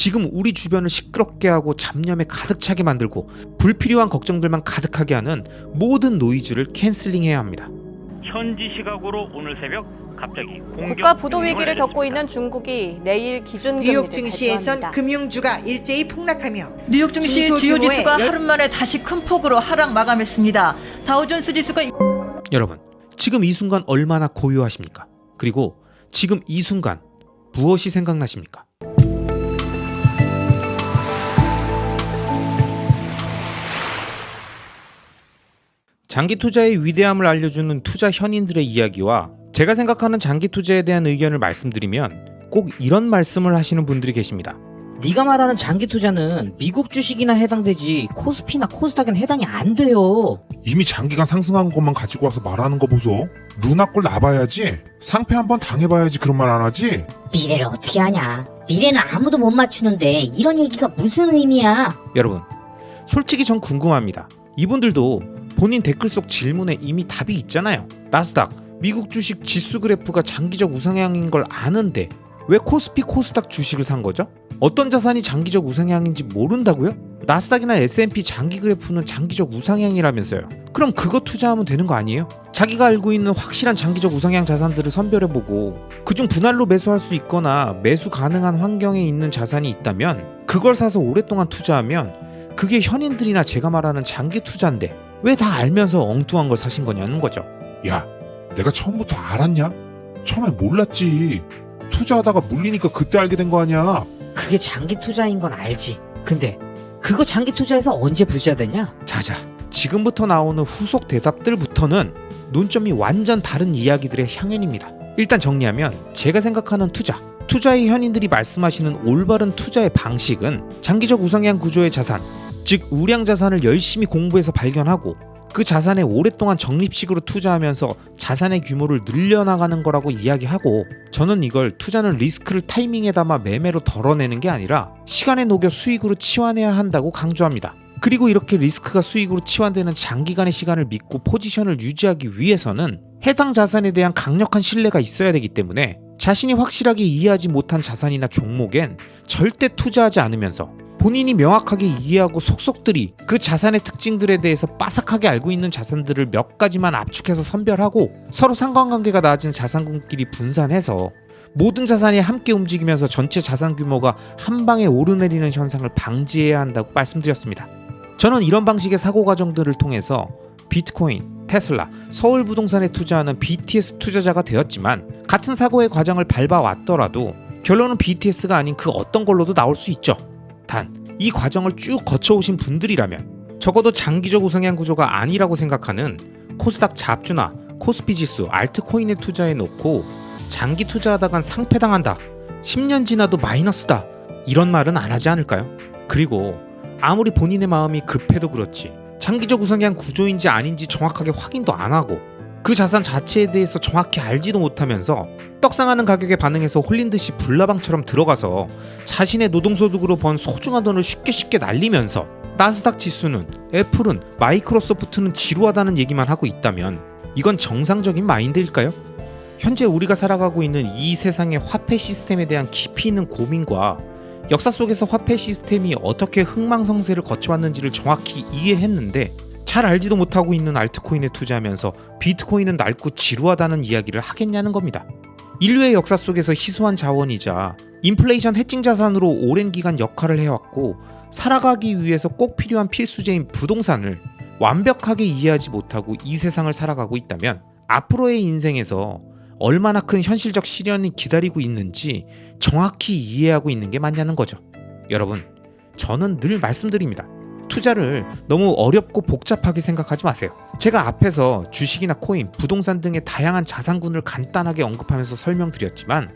지금 우리 주변을 시끄럽게 하고 잡념에 가득 차게 만들고 불필요한 걱정들만 가득하게 하는 모든 노이즈를 캔슬링해야 합니다. 현지 시각으로 오늘 새벽 갑자기 국가 부도 위기를 겪고. 있는 중국이 내일 기준 뉴욕 증시에선. 금융주가 일제히 폭락하며 뉴욕 증시 주요 지수가 열- 하루 만에 다시 큰 폭으로 하락 마감했습니다. 다우존스 지수가 여러분, 지금 이 순간 얼마나 고요하십니까? 그리고 지금 이 순간 무엇이 생각나십니까? 장기 투자의 위대함을 알려주는 투자 현인들의 이야기와 제가 생각하는 장기 투자에 대한 의견을 말씀드리면 꼭 이런 말씀을 하시는 분들이 계십니다. 네가 말하는 장기 투자는 미국 주식이나 해당되지 코스피나 코스닥엔 해당이 안 돼요. 이미 장기간 상승한 것만 가지고 와서 말하는 거 보소. 루나 꼴 나봐야지. 상패 한번 당해봐야지 그런 말 안 하지. 미래를 어떻게 하냐? 미래는 아무도 못 맞추는데 이런 얘기가 무슨 의미야? 여러분, 솔직히 전 궁금합니다. 이분들도 본인 댓글 속 질문에 이미 답이 있잖아요. 나스닥, 미국 주식 지수 그래프가 장기적 우상향인 걸 아는데 왜 코스피 코스닥 주식을 산 거죠? 어떤 자산이 장기적 우상향인지 모른다고요? 나스닥이나 S&P 장기 그래프는 장기적 우상향이라면서요. 그럼 그거 투자하면 되는 거 아니에요? 자기가 알고 있는 확실한 장기적 우상향 자산들을 선별해보고 그중 분할로 매수할 수 있거나 매수 가능한 환경에 있는 자산이 있다면 그걸 사서 오랫동안 투자하면 그게 현인들이나 제가 말하는 장기 투자인데 왜 다 알면서 엉뚱한 걸 사신 거냐는 거죠. 야, 내가 처음부터 알았냐? 처음에 몰랐지. 투자하다가 물리니까 그때 알게 된 거 아니야. 그게 장기 투자인 건 알지. 근데 그거 장기 투자해서 언제 부자 되냐? 자자, 지금부터 나오는 후속 대답들부터는 논점이 완전 다른 이야기들의 향연입니다. 일단 정리하면 제가 생각하는 투자, 투자의 현인들이 말씀하시는 올바른 투자의 방식은 장기적 우상향 구조의 자산, 즉 우량 자산을 열심히 공부해서 발견하고 그 자산에 오랫동안 적립식으로 투자하면서 자산의 규모를 늘려나가는 거라고 이야기하고 저는 이걸 투자는 리스크를 타이밍에 담아 매매로 덜어내는 게 아니라 시간에 녹여 수익으로 치환해야 한다고 강조합니다. 그리고 이렇게 리스크가 수익으로 치환되는 장기간의 시간을 믿고 포지션을 유지하기 위해서는 해당 자산에 대한 강력한 신뢰가 있어야 되기 때문에 자신이 확실하게 이해하지 못한 자산이나 종목엔 절대 투자하지 않으면서 본인이 명확하게 이해하고 속속들이 그 자산의 특징들에 대해서 빠삭하게 알고 있는 자산들을 몇 가지만 압축해서 선별하고 서로 상관관계가 낮은 자산군끼리 분산해서 모든 자산이 함께 움직이면서 전체 자산 규모가 한 방에 오르내리는 현상을 방지해야 한다고 말씀드렸습니다. 저는 이런 방식의 사고 과정들을 통해서 비트코인, 테슬라, 서울 부동산에 투자하는 BTS 투자자가 되었지만 같은 사고의 과정을 밟아왔더라도 결론은 BTS가 아닌 그 어떤 걸로도 나올 수 있죠. 단, 이 과정을 쭉 거쳐오신 분들이라면 적어도 장기적 우상향 구조가 아니라고 생각하는 코스닥 잡주나 코스피 지수, 알트코인에 투자해 놓고 장기 투자하다간 상패당한다. 10년 지나도 마이너스다. 이런 말은 안 하지 않을까요? 그리고 아무리 본인의 마음이 급해도 그렇지 장기적 우상향 구조인지 아닌지 정확하게 확인도 안 하고 그 자산 자체에 대해서 정확히 알지도 못하면서 떡상하는 가격에 반응해서 홀린 듯이 불나방처럼 들어가서 자신의 노동소득으로 번 소중한 돈을 쉽게 쉽게 날리면서 나스닥 지수는 애플은 마이크로소프트는 지루하다는 얘기만 하고 있다면 이건 정상적인 마인드일까요? 현재 우리가 살아가고 있는 이 세상의 화폐 시스템에 대한 깊이 있는 고민과 역사 속에서 화폐 시스템이 어떻게 흥망성쇠를 거쳐왔는지를 정확히 이해했는데 잘 알지도 못하고 있는 알트코인에 투자하면서 비트코인은 낡고 지루하다는 이야기를 하겠냐는 겁니다. 인류의 역사 속에서 희소한 자원이자 인플레이션 해칭 자산으로 오랜 기간 역할을 해왔고 살아가기 위해서 꼭 필요한 필수제인 부동산을 완벽하게 이해하지 못하고 이 세상을 살아가고 있다면 앞으로의 인생에서 얼마나 큰 현실적 시련이 기다리고 있는지 정확히 이해하고 있는 게 맞냐는 거죠. 여러분, 저는 늘 말씀드립니다. 투자를 너무 어렵고 복잡하게 생각하지 마세요. 제가 앞에서 주식이나 코인, 부동산 등의 다양한 자산군을 간단하게 언급하면서 설명드렸지만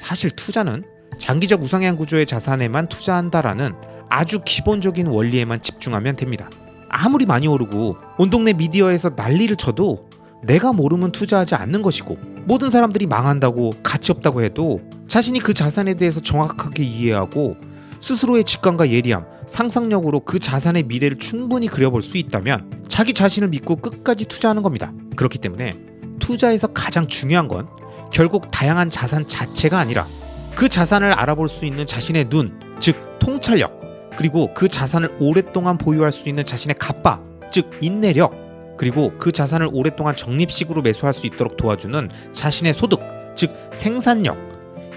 사실 투자는 장기적 우상향 구조의 자산에만 투자한다라는 아주 기본적인 원리에만 집중하면 됩니다. 아무리 많이 오르고 온 동네 미디어에서 난리를 쳐도 내가 모르면 투자하지 않는 것이고 모든 사람들이 망한다고 가치 없다고 해도 자신이 그 자산에 대해서 정확하게 이해하고 스스로의 직감과 예리함, 상상력으로 그 자산의 미래를 충분히 그려볼 수 있다면 자기 자신을 믿고 끝까지 투자하는 겁니다. 그렇기 때문에 투자에서 가장 중요한 건 결국 다양한 자산 자체가 아니라 그 자산을 알아볼 수 있는 자신의 눈, 즉 통찰력, 그리고 그 자산을 오랫동안 보유할 수 있는 자신의 갑바, 즉 인내력, 그리고 그 자산을 오랫동안 적립식으로 매수할 수 있도록 도와주는 자신의 소득, 즉 생산력.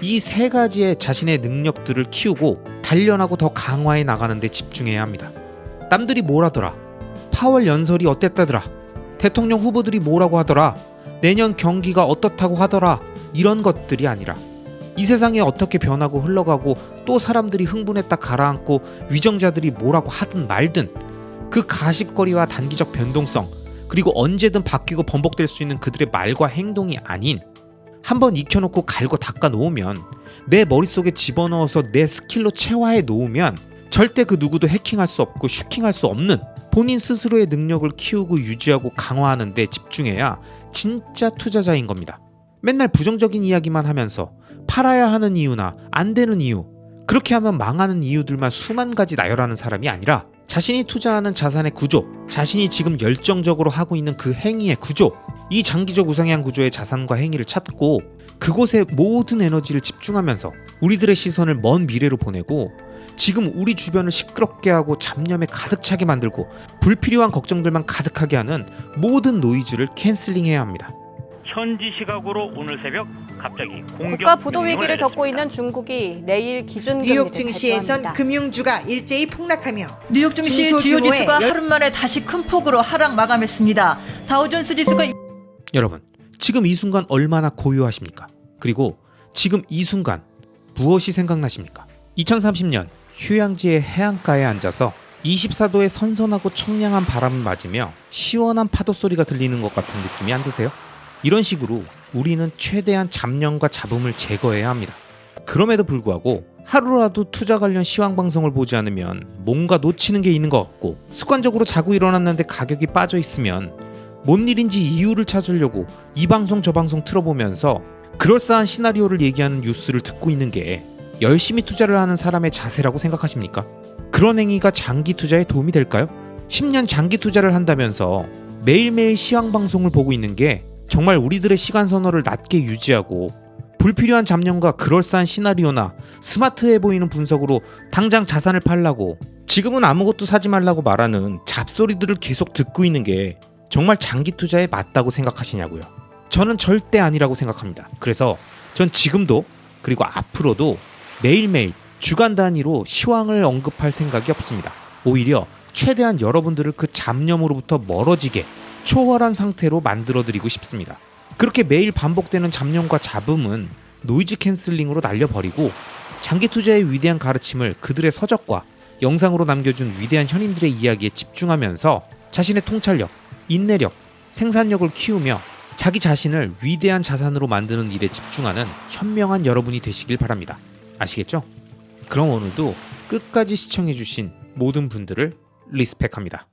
이 세 가지의 자신의 능력들을 키우고 단련하고 더 강화해 나가는 데 집중해야 합니다. 남들이 뭘 하더라? 파월 연설이 어땠다더라? 대통령 후보들이 뭐라고 하더라? 내년 경기가 어떻다고 하더라? 이런 것들이 아니라 이 세상이 어떻게 변하고 흘러가고 또 사람들이 흥분했다 가라앉고 위정자들이 뭐라고 하든 말든 그 가십거리와 단기적 변동성 그리고 언제든 바뀌고 번복될 수 있는 그들의 말과 행동이 아닌 한번 익혀놓고 갈고 닦아 놓으면 내 머릿속에 집어넣어서 내 스킬로 체화해 놓으면 절대 그 누구도 해킹할 수 없고 슈킹할 수 없는 본인 스스로의 능력을 키우고 유지하고 강화하는 데 집중해야 진짜 투자자인 겁니다. 맨날 부정적인 이야기만 하면서 팔아야 하는 이유나 안 되는 이유 그렇게 하면 망하는 이유들만 수만 가지 나열하는 사람이 아니라 자신이 투자하는 자산의 구조, 자신이 지금 열정적으로 하고 있는 그 행위의 구조, 이 장기적 우상향 구조의 자산과 행위를 찾고 그곳에 모든 에너지를 집중하면서 우리들의 시선을 먼 미래로 보내고 지금 우리 주변을 시끄럽게 하고 잡념에 가득 차게 만들고 불필요한 걱정들만 가득하게 하는 모든 노이즈를 캔슬링해야 합니다. 현지 시각으로 오늘 새벽 갑자기 공격 국가 부도 위기를 겪고. 있는 중국이 내일 기준 뉴욕 증시에선. 금융주가 일제히 폭락하며 뉴욕 증시 주요 지수가 열- 하루 만에 다시 큰 폭으로 하락 마감했습니다. 다우존스 지수가 여러분, 지금 이 순간 얼마나 고요하십니까? 그리고 지금 이 순간 무엇이 생각나십니까? 2030년 휴양지의 해안가에 앉아서 24도의 선선하고 청량한 바람을 맞으며 시원한 파도 소리가 들리는 것 같은 느낌이 안 드세요? 이런 식으로 우리는 최대한 잡념과 잡음을 제거해야 합니다. 그럼에도 불구하고 하루라도 투자 관련 시황 방송을 보지 않으면 뭔가 놓치는 게 있는 것 같고 습관적으로 자고 일어났는데 가격이 빠져 있으면 뭔 일인지 이유를 찾으려고 이 방송 저 방송 틀어보면서 그럴싸한 시나리오를 얘기하는 뉴스를 듣고 있는 게 열심히 투자를 하는 사람의 자세라고 생각하십니까? 그런 행위가 장기 투자에 도움이 될까요? 10년 장기 투자를 한다면서 매일매일 시황 방송을 보고 있는 게 정말 우리들의 시간 선호를 낮게 유지하고 불필요한 잡념과 그럴싸한 시나리오나 스마트해 보이는 분석으로 당장 자산을 팔라고 지금은 아무것도 사지 말라고 말하는 잡소리들을 계속 듣고 있는 게 정말 장기 투자에 맞다고 생각하시냐고요. 저는 절대 아니라고 생각합니다. 그래서 전 지금도 그리고 앞으로도 매일매일 주간 단위로 시황을 언급할 생각이 없습니다. 오히려 최대한 여러분들을 그 잡념으로부터 멀어지게 초월한 상태로 만들어 드리고 싶습니다. 그렇게 매일 반복되는 잡념과 잡음은 노이즈 캔슬링으로 날려버리고 장기 투자의 위대한 가르침을 그들의 서적과 영상으로 남겨준 위대한 현인들의 이야기에 집중하면서 자신의 통찰력, 인내력, 생산력을 키우며 자기 자신을 위대한 자산으로 만드는 일에 집중하는 현명한 여러분이 되시길 바랍니다. 아시겠죠? 그럼 오늘도 끝까지 시청해주신 모든 분들을 리스펙합니다.